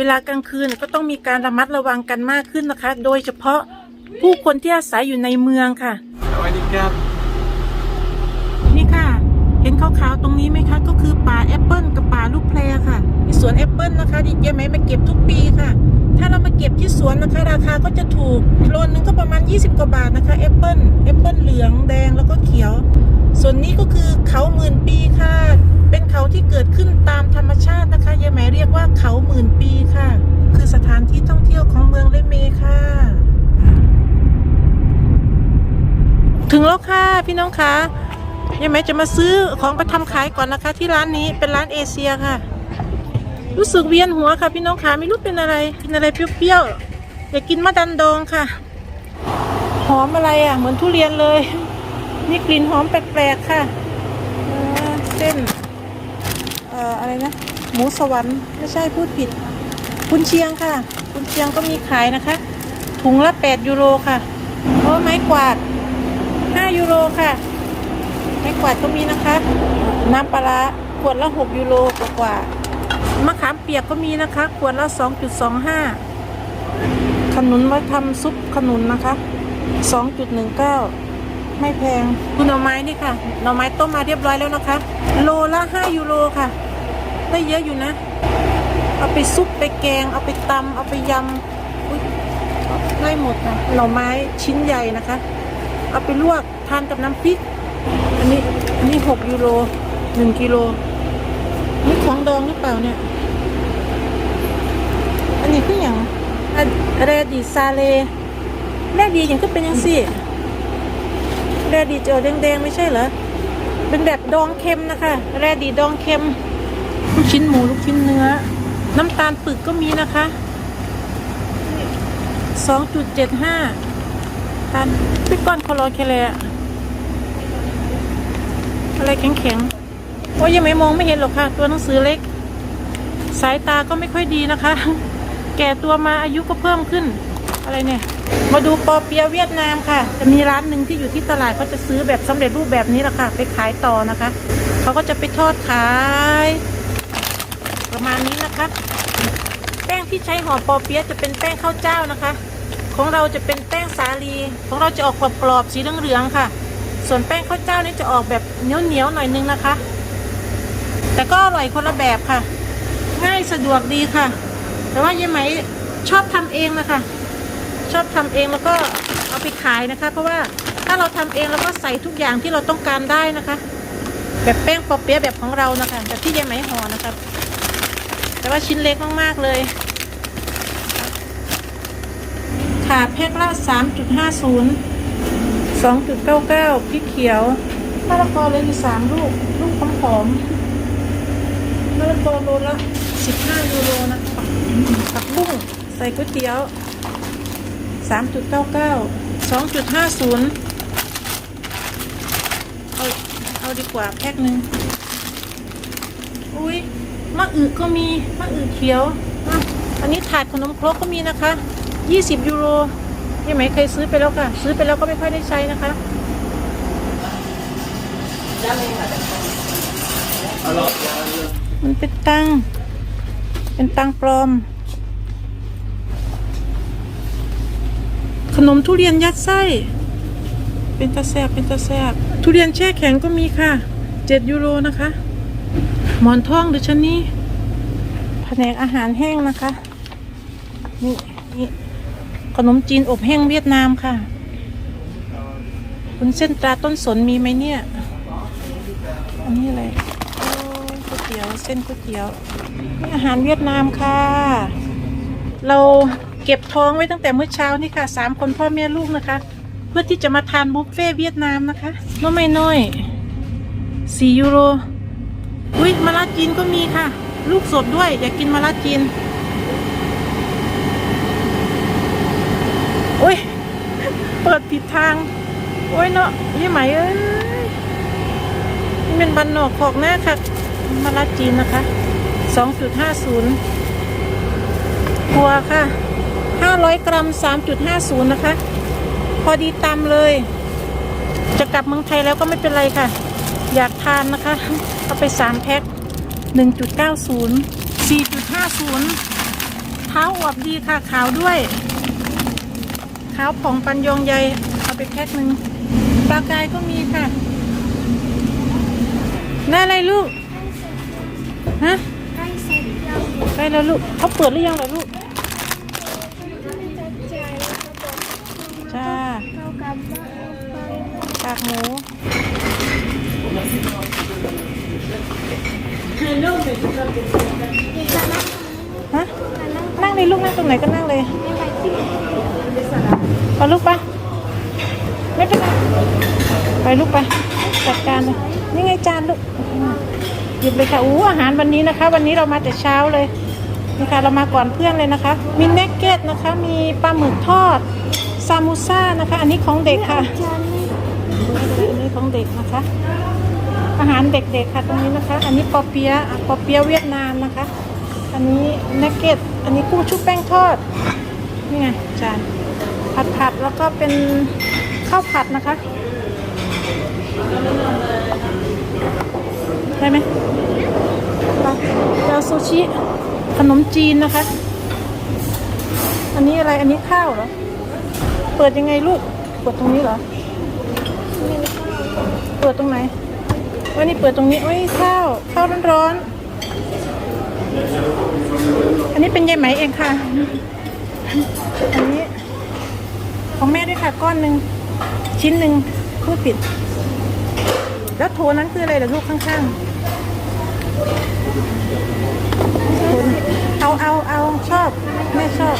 เวลากลางคืนก็ต้องมีการระมัดระวังกันมากขึ้นนะคะ โดยเฉพาะผู้คนที่อาศัยอยู่ในเมืองค่ะสวัสดีครับ นี่ค่ะ เห็นขาวๆตรงนี้ไหมคะ ก็คือป่าแอปเปิลกับป่าลูกแพรค่ะมีสวนแอปเปิลนะคะที่เจ๊ไหมมาเก็บทุกปีค่ะ ถ้าเรามาเก็บที่สวนนะคะ ราคาก็จะถูกโลนึงก็ประมาณ 20 กว่าบาทนะคะแอปเปิลแอปเปิลเหลืองแดงแล้วก็เขียว ส่วนนี้ก็คือเขาหมื่นปีค่ะ เป็นเขาที่เกิดขึ้นตามธรรมชาตินะคะยายไหมเรียกว่าเขาหมื่นปีค่ะ คือสถานที่ท่องเที่ยวของเมืองเลเมค่ะ ถึงแล้วค่ะพี่น้องคะยายไหมจะมาซื้อของไปทำขายก่อนนะคะ ที่ร้านนี้เป็นร้านเอเชียค่ะ รู้สึกเวียนหัวค่ะ พี่น้องคะไม่รู้เป็นอะไรกินอะไรเปรี้ยวๆอยากกินมะดันดองค่ะ หอมอะไรอะ เหมือนทุเรียนเลย นี่กลิ่นหอมแปลกๆค่ะเส้นเอ่ออะไรนะ หมูสวรรค์ไม่ใช่พูดผิด คุณเชียงค่ะ คุณเชียงก็มีขายนะคะ ถุงละ 8 ยูโรค่ะเพราะไม้กวาด 5 ยูโรค่ะ ไม้กวาดก็มีนะคะ น้ำปลาร้าขวดละ 6 ยูโรกว่าๆมะขามเปียกก็มีนะคะ ขวดละ 2.25 ขนุนไว้ทำซุปขนุนนะคะ 2.19 ไม่แพงดูหน่อไม้นี่ค่ะ หน่อไม้ต้มมาเรียบร้อยแล้วนะคะ โลละ5ยูโรค่ะ ได้เยอะอยู่นะ เอาไปซุปไปแกง เอาไปตำเอาไปยำอุ๊ยได้หมดนะหน่อไม้ชิ้นใหญ่นะคะ เอาไปลวกทานกับน้ำพริก อันนี้ อันนี้6ยูโร1กิโล นี่ของดองหรือเปล่าเนี่ย อันนี้คืออย่างอะเรดิซาเลแรกดีอย่างก็เป็นยังสิ แรดีจออแดงๆไม่ใช่เหรอ เป็นแบบดองเค็มนะคะ แรดีดองเค็ม ลูกชิ้นหมูลูกชิ้นเนื้อ น้ำตาลปึกก็มีนะคะ 2.75 ตันพี่ก้อนคอรอแคลอะอะไรแข็งๆ โอ้ยยังไม่มองไม่เห็นหรอกค่ะ ตัวหนังสือเล็ก สายตาก็ไม่ค่อยดีนะคะ แก่ตัวมาอายุก็เพิ่มขึ้น อะไรเนี่ย มาดูปอเปียเวียดนามค่ะ จะมีร้านหนึ่งที่อยู่ที่ตลาดเขาจะซื้อแบบสำเร็จรูปแบบนี้แหละค่ะ ไปขายต่อนะคะ เขาก็จะไปทอดขาย ประมาณนี้นะคะ แป้งที่ใช้ห่อปอเปียจะเป็นแป้งข้าวเจ้านะคะ ของเราจะเป็นแป้งสาลี ของเราจะออกกรอบๆสีเหลืองๆค่ะ ส่วนแป้งข้าวเจ้านี่จะออกแบบเหนียวๆหน่อยนึงนะคะ แต่ก็อร่อยคนละแบบค่ะ ง่ายสะดวกดีค่ะ แต่ว่ายายไหมชอบทำเองนะคะ ชอบทำเองแล้วก็เอาไปขายนะคะ เพราะว่าถ้าเราทำเองแล้วก็ใส่ทุกอย่างที่เราต้องการได้นะคะ แบบแป้งปอเปี๊ยะแบบของเรานะคะแบบที่ยายไหมห่อนะคะแต่ว่าชิ้นเล็กมากๆเลยขาแพ็คละ3.50 2.99พริกเขียวมะละกอเลยมีสามลูก ลูกผอมๆมะละกอโลละ15ยูโรนะคะผักบุ้งใส่ก๋วยเตี๋ยว 3.99 2.50เอาเอาดีกว่าแพ็คหนึ่งอุ้ยมะอึก็มีมะอึเขียวอันนี้ถาดขนมครกก็มีนะคะ20ยูโรยังไหมเคยซื้อไปแล้วค่ะ ซื้อไปแล้วก็ไม่ค่อยได้ใช้นะคะมันเป็นตัง เป็นตังปลอม ขนมทุเรียนยัดไส้ เป็นตาแซบเป็นตาแซบทุเรียนแช่แข็งก็มีค่ะเจ็ดยูโรนะคะ หมอนทองหรือชนี่แผนกอาหารแห้งนะคะ นี่นี่ขนมจีนอบแห้งเวียดนามค่ะคุณเส้นตราต้นสนมีไหมเนี่ย อันนี้อะไรก๋วยเตี๋ยวเส้นก๋วยเตี๋ยวนี่อาหารเวียดนามค่ะ เรา เก็บท้องไว้ตั้งแต่เมื่อเช้านี่ค่ะสามคนพ่อแม่ลูกนะคะ เพื่อที่จะมาทานบุฟเฟ่ต์เวียดนามนะคะน้องไม่น้อยสี่ยูโรอุ้ยมะระจีนก็มีค่ะ ลูกสดด้วย อยากกินมะระจีนโอ้ยเปิดผิดทางโอ้ยเนาะยี่ไหมเอ้ยนี่เป็นบันนอกขอกหน้าค่ะมะระจีนนะคะ 2.50ตัวค่ะ 500 กรัม 3.50 นะคะ พอดีตามเลย จะกลับเมืองไทยแล้วก็ไม่เป็นไรค่ะ อยากทานนะคะ เอาไป 3 แพ็ค 1.90 4.50อวบดีค่ะ ขาวด้วยขาวผ่องปันยองใยเอาไปแพ็คหนึ่งปลากายก็มีค่ะได้อะไรลูก ฮะใกล้เสร็จแล้วได้แล้วลูกเขาเปิดหรือยังล่ะลูก จะจ่ายแล้ว กากลับบ้านไปากหมูฮะนั่งเลยลูกนั่งตรงไหนก็นั่งเลยไปที่ไปลูกไปไม่เป็นไรไปลูกไปจัดการเลยนี่ไงจานลูกหยิบเลยค่ะอู้อาหารวันนี้นะคะ วันนี้เรามาแต่เช้าเลยนี่ค่ะเรามาก่อนเพื่อนเลยนะคะ มีเนกเก็ตนะคะ มีปลาหมึกทอด ซามูซ่านะคะ อันนี้ของเด็กค่ะอันนี้ของเด็กนะคะ อาหารเด็กๆค่ะตรงนี้นะคะ อันนี้ปอเปียะปอเปียะเวียดนามนะคะ อันนี้เนกเก็ต อันนี้กุ้งชุบแป้งทอด นี่ไงจานผัดผัดๆแล้วก็เป็นข้าวผัดนะคะ ได้ไหมเดียวซูชิขนมจีนนะคะ อันนี้อะไร อันนี้ข้าวเหรอ เปิดยังไงลูก เปิดตรงนี้เหรอ เปิดตรงไหนว่านี่เปิดตรงนี้โอ้ยข้าวข้าวร้อนๆ อันนี้เป็นยายไหมเองค่ะ อันนี้ ของแม่ด้วยค่ะก้อนหนึ่งชิ้นหนึ่งพูดผิด แล้วโถนั้นคืออะไรล่ะลูกข้างๆ เอาเอาเอาชอบ แม่ชอบ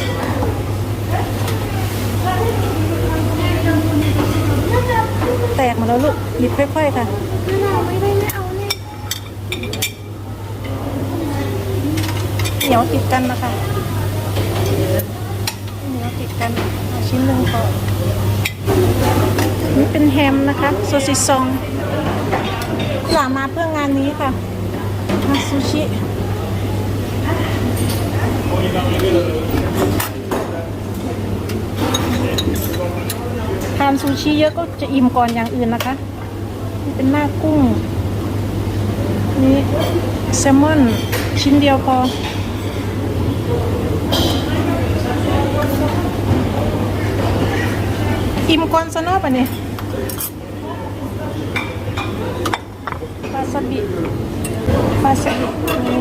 แตกมาแล้วลูก หยิบค่อยๆค่ะเหนียวติดกันนะคะเหนียวติดกันชิ้นหนึ่งพอนี่เป็นแฮมนะคะโซซิซองหลามาเพื่องานนี้ค่ะมาซูชิ ทานซูชิเยอะก็จะอิ่มก่อนอย่างอื่นนะคะนี่เป็นหน้ากุ้ง นี่แซลมอนชิ้นเดียวพอ อิ่มก่อนซะนอปะเนี่ยวาซาบิวาซาบิ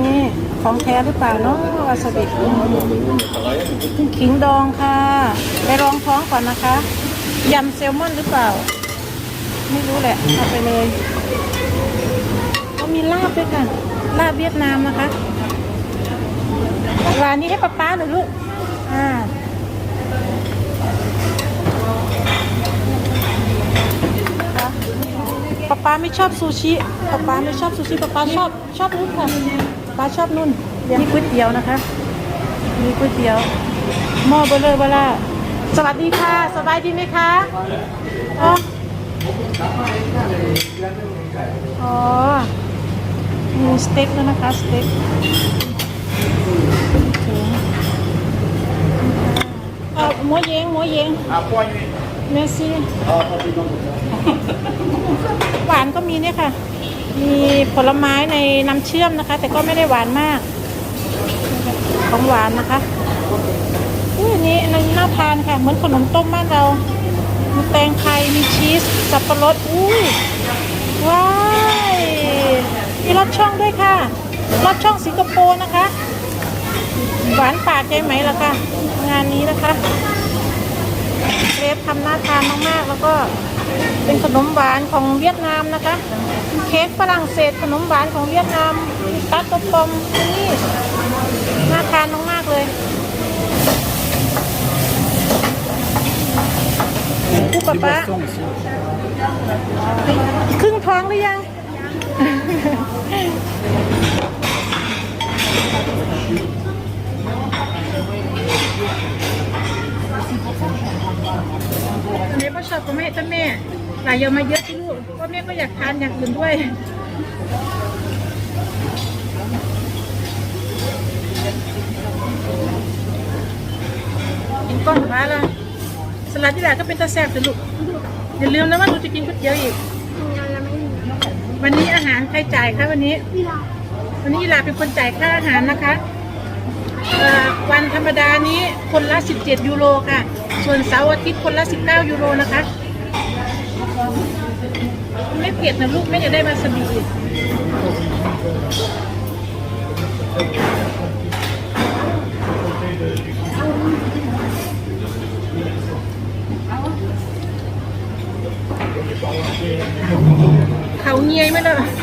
นี่ของแท้หรือเปล่าเนาะวาซาบิขิงดองค่ะ ไปรองท้องก่อนนะคะ ยำแซลมอนหรือเปล่า ไม่รู้แหละเอาไปเลยเขามีลาบด้วยค่ะ ลาบเวียดนามนะคะร้านนี้ให้ป๊าป๊าหน่อยลูก อ่าป๊าป๊าไม่ชอบซูชิป๊าป๊าไม่ชอบซูชิป๊าป๊าชอบชอบนุ่นค่ะป๊าชอบนุ่นนี่ก๋วยเตี๋ยวนะคะ นี่ก๋วยเตี๋ยวหม้อเบลเลอร์เบล่า สวัสดีค่ะ สบายดีไหมคะอ๋ออ๋อมีสเต็กด้วยนะคะสเต็กเอาหมูเยงหมูเยง À, poigne. เมซี่ Ah, papillon. หวานก็มีเนี่ยค่ะ มีผลไม้ในน้ำเชื่อมนะคะ แต่ก็ไม่ได้หวานมาก ของหวานนะคะ อุ้ยอันนี้อันนี้น่าทานค่ะ เหมือนขนมต้มบ้านเรา มีแตงไทย มีชีส สับปะรดอุ้ยว้ายมีรสช่องด้วยค่ะรสช่องสิงคโปร์นะคะ หวานปากใจไหมล่ะค่ะ งานนี้นะคะเครปทำน่าทานมากๆ แล้วก็เป็นขนมหวานของเวียดนามนะคะ เค้กฝรั่งเศสขนมหวานของเวียดนามตัดกระปอมนี่น่าทานมากๆเลย ผู้ป๊าป๊าครึ่งท้องหรือยังอันนี้พ่อชอบก็ไม่ให้ท่านแม่หลายเยอะมาเยอะที่ลูกเพราะแม่ก็อยากทานอย่างอื่นด้วยกินก้อนฟ้าละ ลัดที่หลาก็เป็นตาแซ่บสิลูกอย่าลืมนะว่าหนูจะกินก๋วยเตี๋ยวอีก วันนี้อาหารใครจ่ายคะวันนี้ วันนี้อีหลาเป็นคนจ่ายค่าอาหารนะคะวันธรรมดานี้คนละ 17 ยูโรค่ะ ส่วนเสาร์อาทิตย์คนละ 19 ยูโรนะคะ ไม่เผ็ดนะลูกไม่จะได้วาซาบิ เ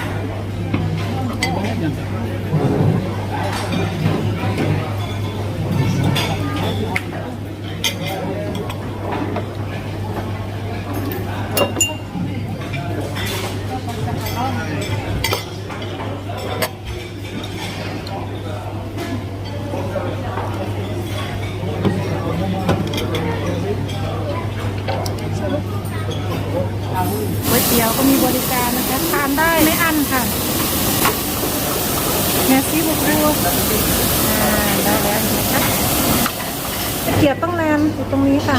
กียบต้องแรมอยู่ตรงนี้ค่ะ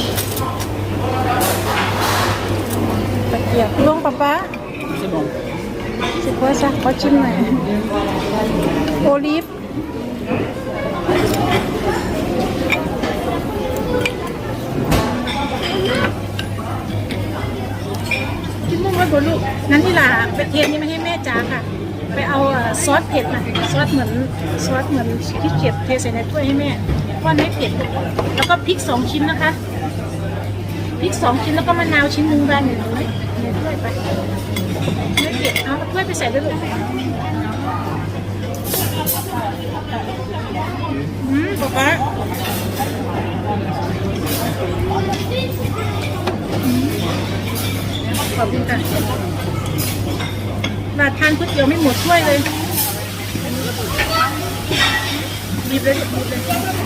ตะเกียบลงปะป๊าสิว่าซะขอชิมหน่อยโอลิฟกินมุ้งไว้บนลูก นั้นนี่ล่ะไปเทียนนี่ไม่ให้แม่จ้าค่ะ ไปเอาเอ่อซอสเผ็ดนะซอสเหมือนซอสเหมือนพริกเผ็ดเทใส่ในถ้วยให้แม่ ว่าไม่เผ็ดแล้วก็พริกสองชิ้นนะคะพริกสองชิ้นแล้วก็มะนาวชิ้นหนึ่งแบนหนึ่งในถ้วยไปไม่เผ็ดเอาถ้วยไปใส่ด้วยลูกอืมป๊าป๊าอืมขอบคุณค่ะมาทานก๋วยเตี๋ยวไม่หมดถ้วยเลยบีบเลยบีบเลย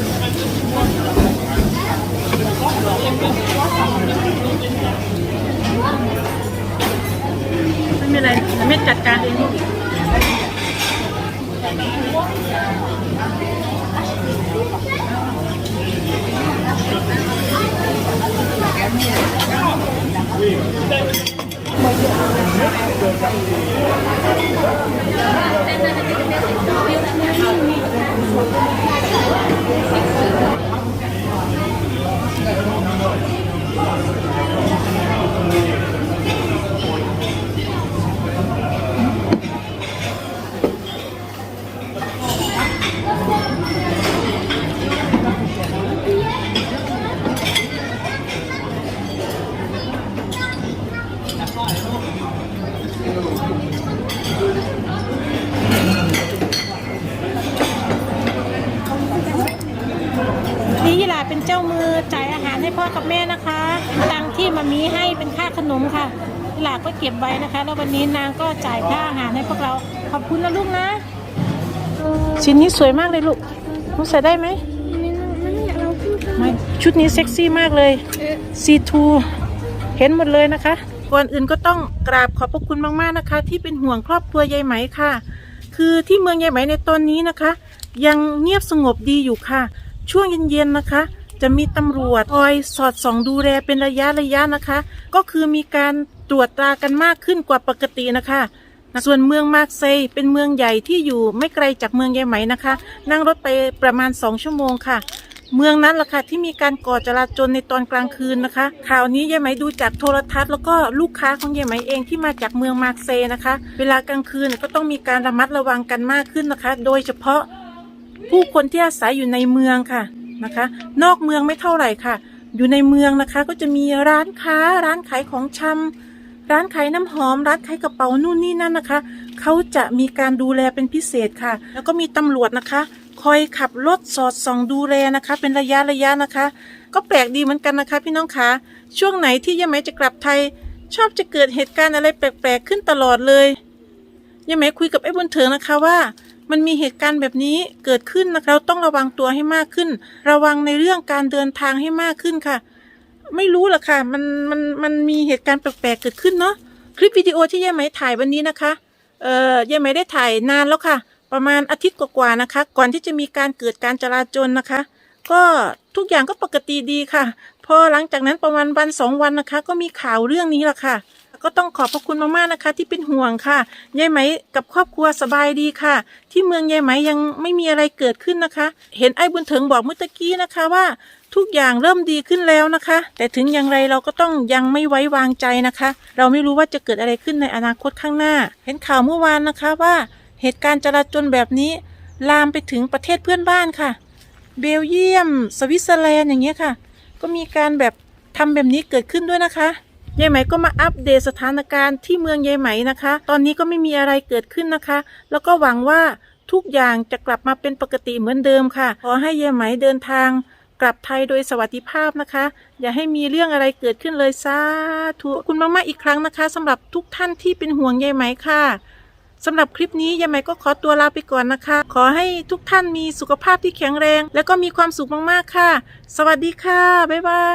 ไม่เป็นไรเดี๋ยวแม่จัดการเองลูกนี่ยีหลาเป็นเจ้ามือจ่ายอาหารให้พ่อกับแม่นะคะ ตังค์ที่มามีให้เป็นค่าขนมค่ะยีหลาก็ เก็บไว้นะคะ แล้ววันนี้นางก็จ่ายค่าอาหารให้พวกเรา ขอบคุณนะลูกนะ ชิ้นนี้สวยมากเลยลูกลูกใส่ได้ไหมไม่น่าไม่น่าอยากเราพูดกันไม่ชุดนี้เซ็กซี่มากเลยเออ C2 เห็นหมดเลยนะคะ ก่อนอื่นก็ต้องกราบขอบพระคุณมากๆนะคะ ที่เป็นห่วงครอบครัวยายไหมค่ะ คือที่เมืองยายไหมในตอนนี้นะคะ ยังเงียบสงบดีอยู่ค่ะ ช่วงเย็นๆนะคะจะมีตำรวจคอยสอดส่องดูแลเป็นระยะระยะนะคะ ก็คือมีการ ตรวจตรากันมากขึ้นกว่าปกตินะคะส่วนเมืองมาร์กเซย์เป็นเมืองใหญ่ที่อยู่ไม่ไกลจากเมืองยายไหมนะคะ นั่งรถไปประมาณ 2 ชั่วโมงค่ะ เมืองนั้นล่ะค่ะที่มีการก่อจราจรในตอนกลางคืนนะคะ ข่าวนี้ยายไหมดูจากโทรทัศน์ แล้วก็ลูกค้าของยายไหมเองที่มาจากเมืองมาร์กเซย์นะคะ เวลากลางคืนก็ต้องมีการระมัดระวังกันมากขึ้นนะคะ โดยเฉพาะผู้คนที่อาศัยอยู่ในเมืองค่ะนะคะ นอกเมืองไม่เท่าไหร่ค่ะ อยู่ในเมืองนะคะก็จะมีร้านค้าร้านขายของชำ ร้านขายน้ำหอมร้านขายกระเป๋านู่นนี่นั่นนะคะ เขาจะมีการดูแลเป็นพิเศษค่ะ แล้วก็มีตำรวจนะคะ คอยขับรถสอดส่องดูแลนะคะ เป็นระยะระยะนะคะ ก็แปลกดีเหมือนกันนะคะ พี่น้องคะช่วงไหนที่ยายไหมจะกลับไทย ชอบจะเกิดเหตุการณ์อะไรแปลกๆขึ้นตลอดเลยยายไหมคุยกับไอ้บุญเถิงนะคะว่ามันมีเหตุการณ์แบบนี้เกิดขึ้นนะคะเราต้องระวังตัวให้มากขึ้น ระวังในเรื่องการเดินทางให้มากขึ้นค่ะ ไม่รู้หรอกค่ะ มันมันมันมีเหตุการณ์แปลกๆเกิดขึ้นเนาะคลิปวิดีโอที่ยายไหมถ่ายวันนี้นะคะเอ่อยายไหมได้ถ่ายนานแล้วค่ะ ประมาณอาทิตย์กว่าๆนะคะ ก่อนที่จะมีการเกิดการจราจรนะคะ ก็ทุกอย่างก็ปกติดีค่ะ พอหลังจากนั้นประมาณวันสองวันนะคะ ก็มีข่าวเรื่องนี้แหละค่ะ ก็ต้องขอบพระคุณมากๆนะคะ ที่เป็นห่วงค่ะยายไหมกับครอบครัวสบายดีค่ะ ที่เมืองยายไหมยังไม่มีอะไรเกิดขึ้นนะคะ เห็นไอ้บุญเถิงบอกเมื่อตะกี้นะคะว่า ทุกอย่างเริ่มดีขึ้นแล้วนะคะ แต่ถึงอย่างไรเราก็ต้องยังไม่ไว้วางใจนะคะ เราไม่รู้ว่าจะเกิดอะไรขึ้นในอนาคตข้างหน้า เห็นข่าวเมื่อวานนะคะว่าเหตุการณ์จราจรแบบนี้ลามไปถึงประเทศเพื่อนบ้านค่ะ เบลเยียม สวิตเซอร์แลนด์อย่างเงี้ยค่ะ ก็มีการแบบทำแบบนี้เกิดขึ้นด้วยนะคะยายไหมก็มาอัปเดตสถานการณ์ที่เมืองยายไหมนะคะ ตอนนี้ก็ไม่มีอะไรเกิดขึ้นนะคะ แล้วก็หวังว่าทุกอย่างจะกลับมาเป็นปกติเหมือนเดิมค่ะ ขอให้ยายไหมเดินทาง กลับไทยโดยสวัสดิภาพนะคะ อย่าให้มีเรื่องอะไรเกิดขึ้นเลยสาธุขอบคุณมากๆอีกครั้งนะคะสำหรับทุกท่านที่เป็นห่วงยายไหมค่ะสำหรับคลิปนี้ยายไหมก็ขอตัวลาไปก่อนนะคะ ขอให้ทุกท่านมีสุขภาพที่แข็งแรง และก็มีความสุขมากๆค่ะ สวัสดีค่ะบ๊ายบาย